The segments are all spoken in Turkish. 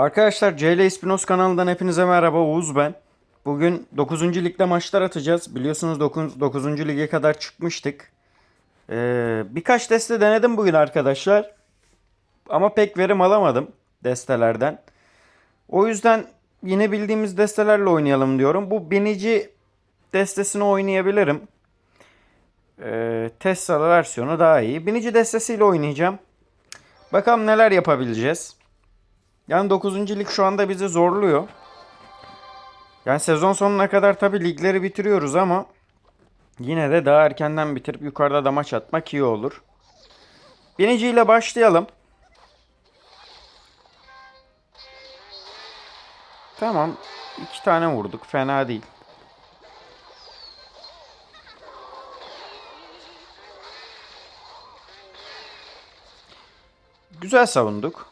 Arkadaşlar CL Espinos kanalından hepinize merhaba. Oğuz ben. Bugün 9. ligde maçlar atacağız. Biliyorsunuz 9. 9. lige kadar çıkmıştık. Ee, birkaç deste denedim bugün arkadaşlar. Ama pek verim alamadım destelerden. O yüzden yine bildiğimiz destelerle oynayalım diyorum. Bu binici destesini oynayabilirim. Ee, Tesla'lı versiyonu daha iyi. Binici destesiyle oynayacağım. Bakalım neler yapabileceğiz. Yani 9. lig şu anda bizi zorluyor. Yani sezon sonuna kadar tabii ligleri bitiriyoruz ama yine de daha erkenden bitirip yukarıda da maç atmak iyi olur. Binici ile başlayalım. Tamam. iki tane vurduk. Fena değil. Güzel savunduk.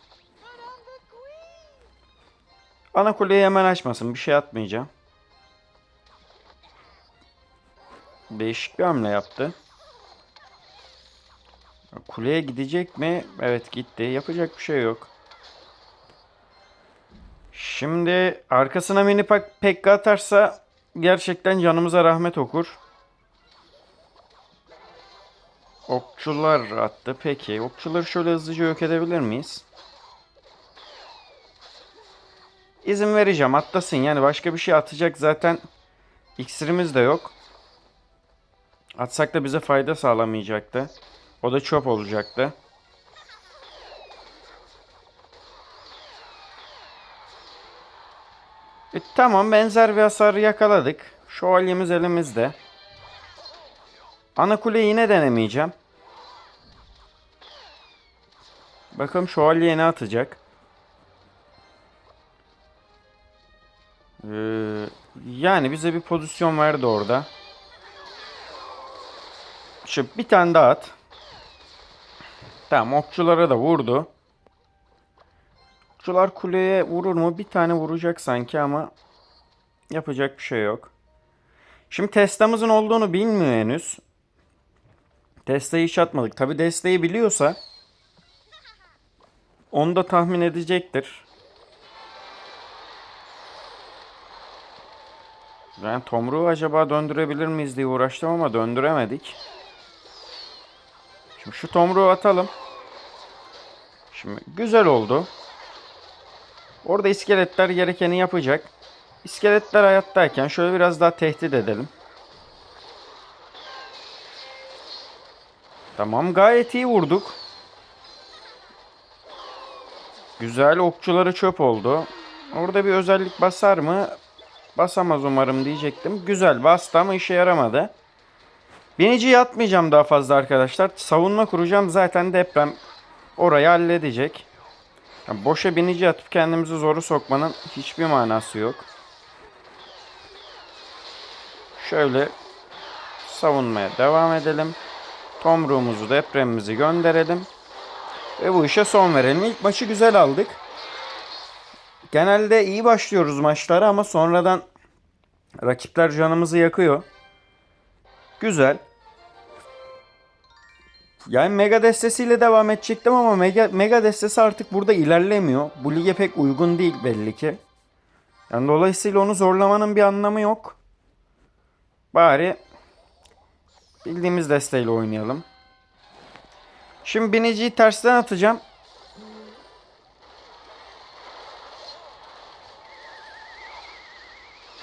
Ana kuleyi hemen açmasın. Bir şey atmayacağım. Değişik bir hamle yaptı. Kuleye gidecek mi? Evet gitti. Yapacak bir şey yok. Şimdi arkasına mini pak pekka atarsa gerçekten canımıza rahmet okur. Okçular attı. Peki. Okçuları şöyle hızlıca yok edebilir miyiz? İzin vereceğim. Atlasın. Yani başka bir şey atacak zaten iksirimiz de yok. Atsak da bize fayda sağlamayacaktı. O da çöp olacaktı. E, tamam benzer bir hasarı yakaladık. Şövalyemiz elimizde. Ana kule yine denemeyeceğim. Bakalım şövalye ne atacak. Yani bize bir pozisyon verdi orada. Şu bir tane daha at. Tamam okçulara da vurdu. Okçular kuleye vurur mu? Bir tane vuracak sanki ama yapacak bir şey yok. Şimdi testamızın olduğunu bilmiyor henüz. Testayı hiç atmadık. Tabi desteği biliyorsa onu da tahmin edecektir. Ben Tomruğu acaba döndürebilir miyiz diye uğraştım ama döndüremedik. Şimdi şu Tomruğu atalım. Şimdi güzel oldu. Orada iskeletler gerekeni yapacak. İskeletler hayattayken şöyle biraz daha tehdit edelim. Tamam gayet iyi vurduk. Güzel okçuları çöp oldu. Orada bir özellik basar mı? Basamaz umarım diyecektim. Güzel bastı ama işe yaramadı. Biniciyi atmayacağım daha fazla arkadaşlar. Savunma kuracağım. Zaten deprem orayı halledecek. Yani boşa binici atıp kendimizi zoru sokmanın hiçbir manası yok. Şöyle savunmaya devam edelim. Tomruğumuzu depremimizi gönderelim. Ve bu işe son verelim. İlk maçı güzel aldık. Genelde iyi başlıyoruz maçlara ama sonradan rakipler canımızı yakıyor. Güzel. Yani mega destesiyle devam edecektim ama mega, mega destesi artık burada ilerlemiyor. Bu lige pek uygun değil belli ki. Yani dolayısıyla onu zorlamanın bir anlamı yok. Bari bildiğimiz desteğiyle oynayalım. Şimdi biniciyi tersten atacağım.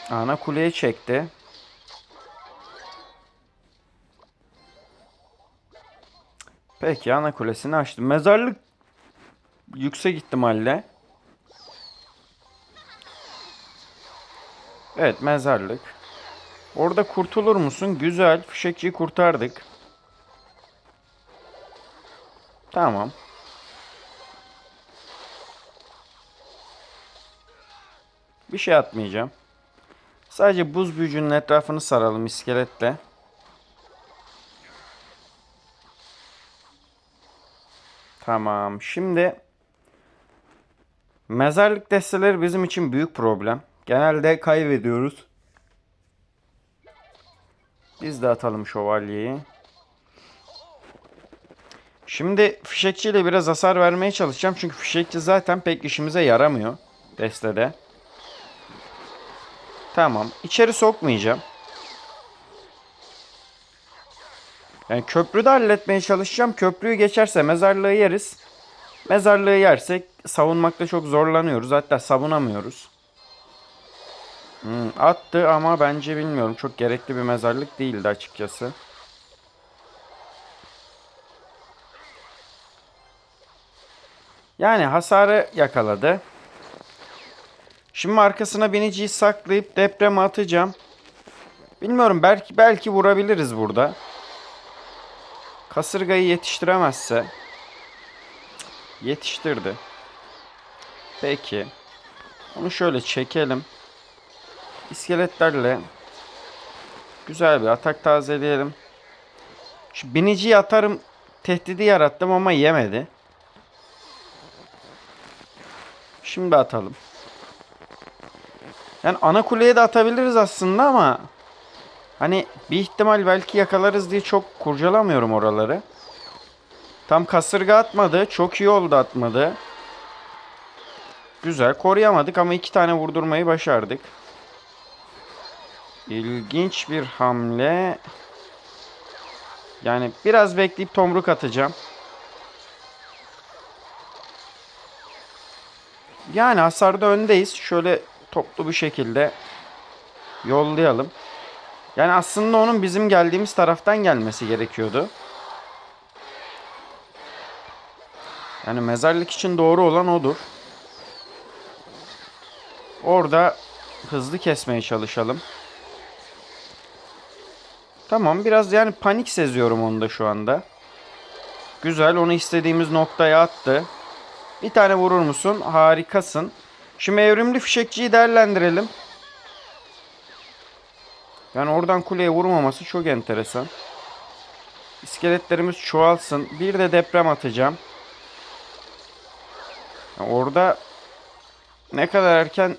Ana kuleye çekti. Peki ana kulesini açtım. Mezarlık yüksek ihtimalle. Evet mezarlık. Orada kurtulur musun? Güzel. Fişekçiyi kurtardık. Tamam. Bir şey atmayacağım. Sadece buz büyücünün etrafını saralım iskeletle. Tamam. Şimdi mezarlık desteleri bizim için büyük problem. Genelde kaybediyoruz. Biz de atalım şövalyeyi. Şimdi fişekçiyle biraz hasar vermeye çalışacağım. Çünkü fişekçi zaten pek işimize yaramıyor. destede. Tamam. İçeri sokmayacağım. Yani köprüde halletmeye çalışacağım. Köprüyü geçerse mezarlığı yeriz. Mezarlığı yersek savunmakta çok zorlanıyoruz. Hatta savunamıyoruz. Hmm, attı ama bence bilmiyorum. Çok gerekli bir mezarlık değildi açıkçası. Yani hasarı yakaladı. Şimdi arkasına biniciyi saklayıp depreme atacağım. Bilmiyorum belki belki vurabiliriz burada. Kasırgayı yetiştiremezse. Yetiştirdi. Peki. Onu şöyle çekelim. İskeletlerle güzel bir atak tazeleyelim. Şu biniciyi atarım tehdidi yarattım ama yemedi. Şimdi atalım. Yani ana kuleye de atabiliriz aslında ama hani bir ihtimal belki yakalarız diye çok kurcalamıyorum oraları. Tam kasırga atmadı. Çok iyi oldu atmadı. Güzel. Koruyamadık ama iki tane vurdurmayı başardık. İlginç bir hamle. Yani biraz bekleyip tomruk atacağım. Yani hasarda öndeyiz. Şöyle toplu bir şekilde yollayalım. Yani aslında onun bizim geldiğimiz taraftan gelmesi gerekiyordu. Yani mezarlık için doğru olan odur. Orada hızlı kesmeye çalışalım. Tamam biraz yani panik seziyorum onda şu anda. Güzel onu istediğimiz noktaya attı. Bir tane vurur musun? Harikasın. Şimdi evrimli fişekçiyi değerlendirelim. Yani oradan kuleye vurmaması çok enteresan. İskeletlerimiz çoğalsın. Bir de deprem atacağım. Yani orada ne kadar erken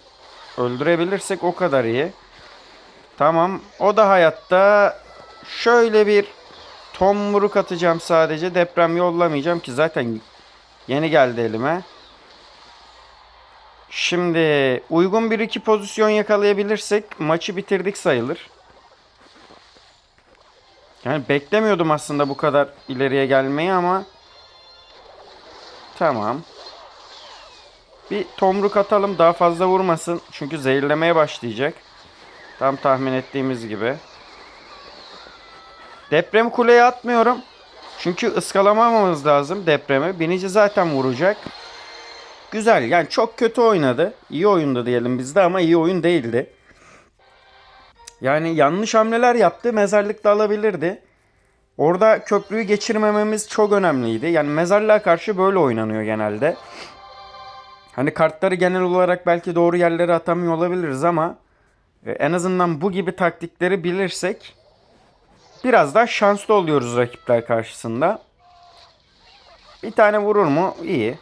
öldürebilirsek o kadar iyi. Tamam. O da hayatta. Şöyle bir tomruk atacağım sadece. Deprem yollamayacağım ki zaten yeni geldi elime. Şimdi uygun bir iki pozisyon yakalayabilirsek maçı bitirdik sayılır. Yani beklemiyordum aslında bu kadar ileriye gelmeyi ama tamam. Bir tomruk atalım daha fazla vurmasın. Çünkü zehirlemeye başlayacak. Tam tahmin ettiğimiz gibi. Depremi kuleye atmıyorum. Çünkü ıskalamamamız lazım depremi. Binici zaten vuracak. Güzel yani çok kötü oynadı. İyi oyundu diyelim bizde ama iyi oyun değildi. Yani yanlış hamleler yaptı. Mezarlıkta alabilirdi. Orada köprüyü geçirmememiz çok önemliydi. Yani mezarlığa karşı böyle oynanıyor genelde. Hani kartları genel olarak belki doğru yerlere atamıyor olabiliriz ama e, en azından bu gibi taktikleri bilirsek biraz daha şanslı oluyoruz rakipler karşısında. Bir tane vurur mu? İyi.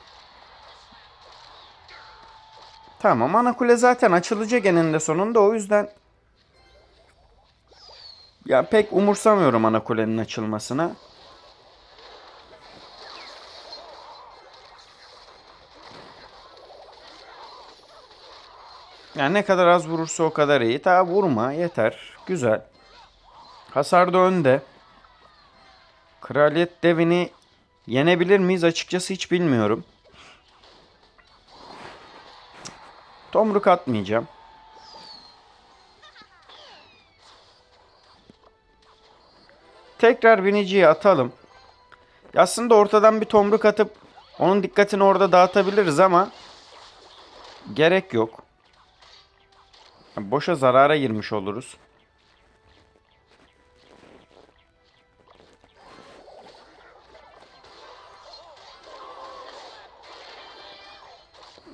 Tamam ana kule zaten açılacak eninde sonunda o yüzden ya pek umursamıyorum ana kulenin açılmasına. Yani ne kadar az vurursa o kadar iyi. Ta vurma yeter. Güzel. Hasar da önde. Kraliyet devini yenebilir miyiz açıkçası hiç bilmiyorum. Tomruk atmayacağım. Tekrar biniciyi atalım. Aslında ortadan bir tomruk atıp onun dikkatini orada dağıtabiliriz ama gerek yok. Boşa zarara girmiş oluruz.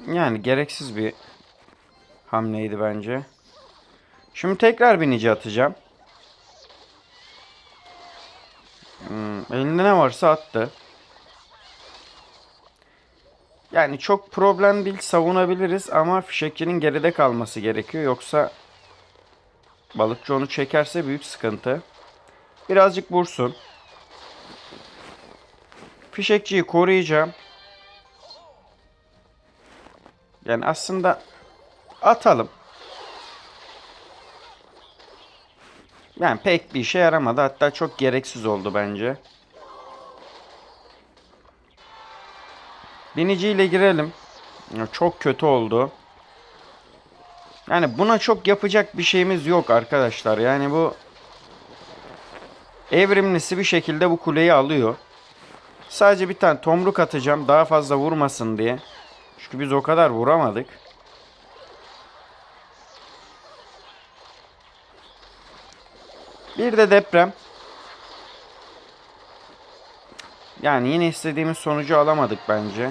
Yani gereksiz bir hamleydi bence. Şimdi tekrar binici atacağım. Hmm, elinde ne varsa attı. Yani çok problem değil savunabiliriz ama fişekçinin geride kalması gerekiyor. Yoksa balıkçı onu çekerse büyük sıkıntı. Birazcık vursun. Fişekçiyi koruyacağım. Yani aslında atalım. Yani pek bir işe yaramadı. Hatta çok gereksiz oldu bence. Biniciyle girelim. Çok kötü oldu. Yani buna çok yapacak bir şeyimiz yok arkadaşlar. Yani bu evrimlisi bir şekilde bu kuleyi alıyor. Sadece bir tane tomruk atacağım daha fazla vurmasın diye. Çünkü biz o kadar vuramadık. Bir de deprem. Yani yine istediğimiz sonucu alamadık bence.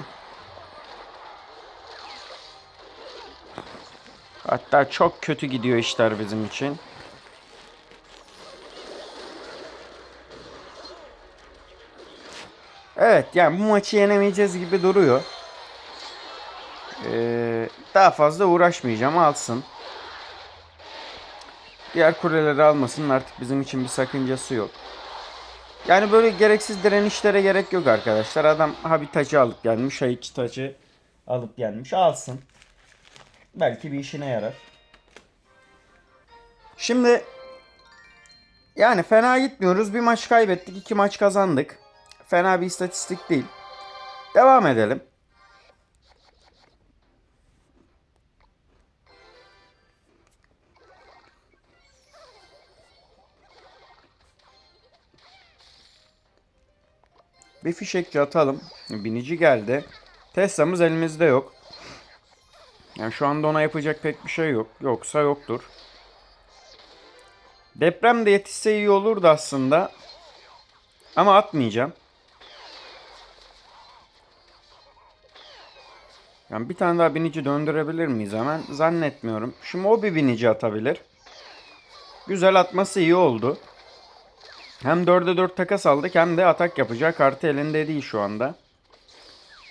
Hatta çok kötü gidiyor işler bizim için. Evet yani bu maçı yenemeyeceğiz gibi duruyor. Ee, daha fazla uğraşmayacağım alsın. Diğer kuleleri almasın artık bizim için bir sakıncası yok. Yani böyle gereksiz direnişlere gerek yok arkadaşlar. Adam ha bir tacı alıp gelmiş iki tacı alıp gelmiş alsın. Belki bir işine yarar. Şimdi yani fena gitmiyoruz. Bir maç kaybettik, iki maç kazandık. Fena bir istatistik değil. Devam edelim. Bir fişekçi atalım. Binici geldi. Tesla'mız elimizde yok. Yani şu anda ona yapacak pek bir şey yok. Yoksa yoktur. Deprem de yetişse iyi olurdu aslında. Ama atmayacağım. Yani bir tane daha binici döndürebilir miyiz hemen? Zannetmiyorum. Şimdi o bir binici atabilir. Güzel atması iyi oldu. Hem 4'e 4 takas aldık hem de atak yapacağı kartı elinde değil şu anda.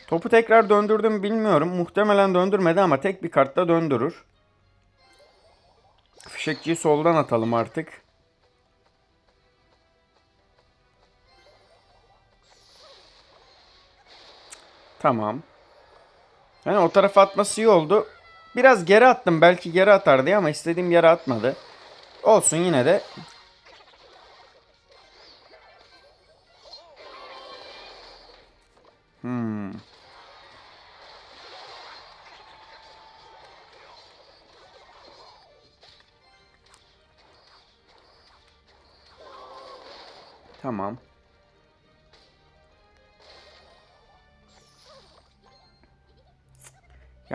Topu tekrar döndürdüm bilmiyorum. Muhtemelen döndürmedi ama tek bir kartta döndürür. Fişekçiyi soldan atalım artık. Tamam. Yani o tarafa atması iyi oldu. Biraz geri attım. Belki geri atar diye ama istediğim yere atmadı. Olsun yine de.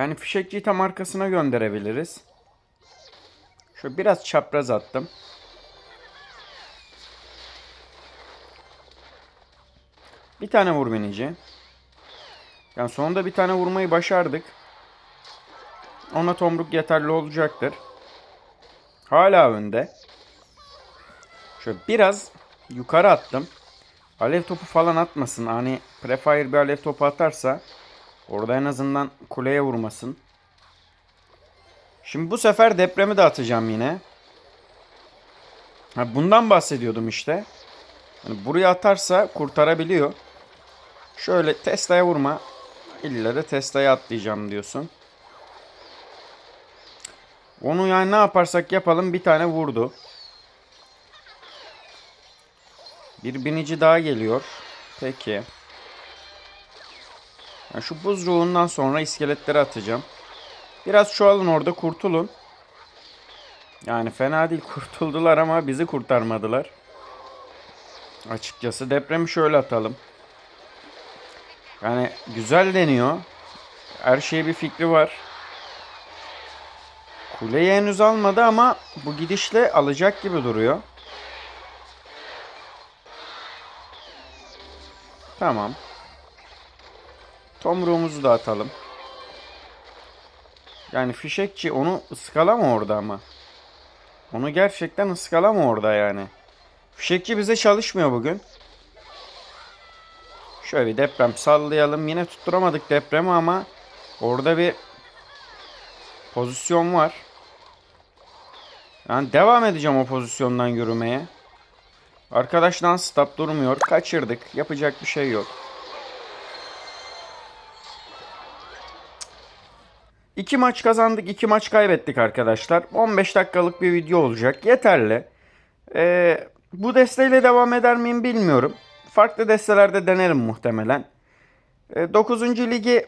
Yani fişekçiyi tam arkasına gönderebiliriz. Şöyle biraz çapraz attım. Bir tane vur binici. Yani sonunda bir tane vurmayı başardık. Ona tomruk yeterli olacaktır. Hala önde. Şöyle biraz yukarı attım. Alev topu falan atmasın. Hani prefire bir alev topu atarsa orada en azından kuleye vurmasın. Şimdi bu sefer depremi de atacağım yine. Ha, bundan bahsediyordum işte. Yani buraya atarsa kurtarabiliyor. Şöyle Tesla'ya vurma. İlle de Tesla'ya atlayacağım diyorsun. Onu yani ne yaparsak yapalım bir tane vurdu. Bir binici daha geliyor. Peki. Yani şu buz ruhundan sonra iskeletleri atacağım. Biraz çoğalın orada kurtulun. Yani fena değil kurtuldular ama bizi kurtarmadılar. Açıkçası depremi şöyle atalım. Yani güzel deniyor. Her şeye bir fikri var. Kuleyi henüz almadı ama bu gidişle alacak gibi duruyor. Tamam. Tomruğumuzu da atalım. Yani fişekçi onu ıskalama orada ama. Onu gerçekten ıskalama orada yani. Fişekçi bize çalışmıyor bugün. Şöyle bir deprem sallayalım. Yine tutturamadık depremi ama orada bir pozisyon var. Yani devam edeceğim o pozisyondan yürümeye. Arkadaştan stop durmuyor. Kaçırdık. Yapacak bir şey yok. 2 maç kazandık, 2 maç kaybettik arkadaşlar. 15 dakikalık bir video olacak. Yeterli. Ee, bu desteğiyle devam eder miyim bilmiyorum. Farklı destelerde denerim muhtemelen. 9. ligi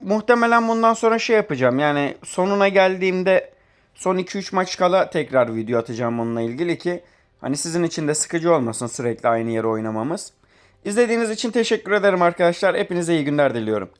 muhtemelen bundan sonra şey yapacağım. Yani sonuna geldiğimde son 2-3 maç kala tekrar video atacağım onunla ilgili ki hani sizin için de sıkıcı olmasın sürekli aynı yere oynamamız. İzlediğiniz için teşekkür ederim arkadaşlar. Hepinize iyi günler diliyorum.